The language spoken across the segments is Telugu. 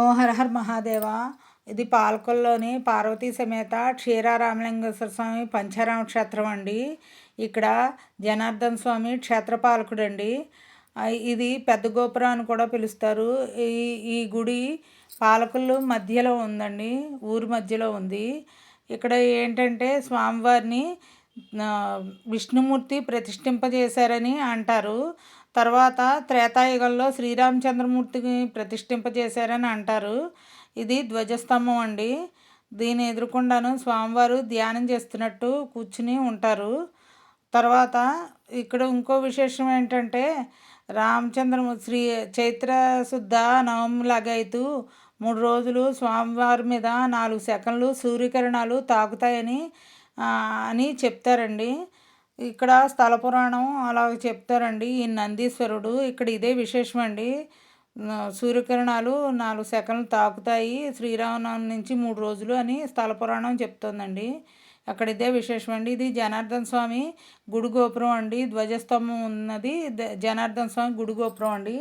ఓ హర మహాదేవ. ఇది పాలకొల్లోని పార్వతీ సమేత క్షీరారామలింగేశ్వర స్వామి పంచారామ క్షేత్రం అండి. ఇక్కడ జనార్దన్ స్వామి క్షేత్రపాలకుడు అండి ఇది పెద్ద గోపురం అని కూడా పిలుస్తారు. ఈ ఈ గుడి పాలకొల్లు మధ్యలో ఉందండి. ఊరి మధ్యలో ఉంది. ఇక్కడ ఏంటంటే స్వామివారిని విష్ణుమూర్తి ప్రతిష్ఠింపజేశారని అంటారు. తర్వాత త్రేతాయుగంలో శ్రీరామచంద్రమూర్తిని ప్రతిష్ఠింపజేశారని అంటారు. ఇది ధ్వజస్తంభం అండి. దీని ఎదురుకుండాను స్వామివారు ధ్యానం చేస్తున్నట్టు కూర్చుని ఉంటారు. తర్వాత ఇక్కడ ఇంకో విశేషం ఏంటంటే రామచంద్రము శ్రీ చైత్ర శుద్ధ నవమి మూడు రోజులు స్వామివారి మీద నాలుగు సెకండ్లు సూర్యకిరణాలు తాకుతాయని అని చెప్తారండి. ఇక్కడ స్థల పురాణం అలా చెప్తారండి. ఈ నందీశ్వరుడు ఇక్కడ ఇదే విశేషం అండి. సూర్యకిరణాలు నాలుగు సెకండ్లు తాకుతాయి. శ్రీరామనవమి నుంచి మూడు రోజులు అని స్థల పురాణం చెప్తుందండి. అక్కడ ఇదే విశేషం అండి. ఇది జనార్దన్ స్వామి గుడి గోపురం అండి. ధ్వజస్తంభం ఉన్నది. జనార్దన్ స్వామి గుడి గోపురం అండి.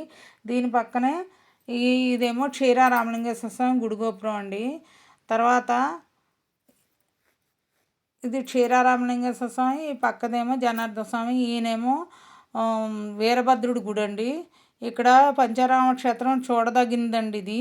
దీని పక్కనే ఇదేమో క్షీరారామలింగేశ్వర స్వామి గుడి గోపురం అండి. తర్వాత ఇది క్షీరారామలింగ స్వామి పక్కదేమో జనార్దన స్వామి ఈయనేమో వీరభద్రుడి గుడి అండి ఇక్కడ పంచారామ క్షేత్రం చూడదగిందండి ఇది.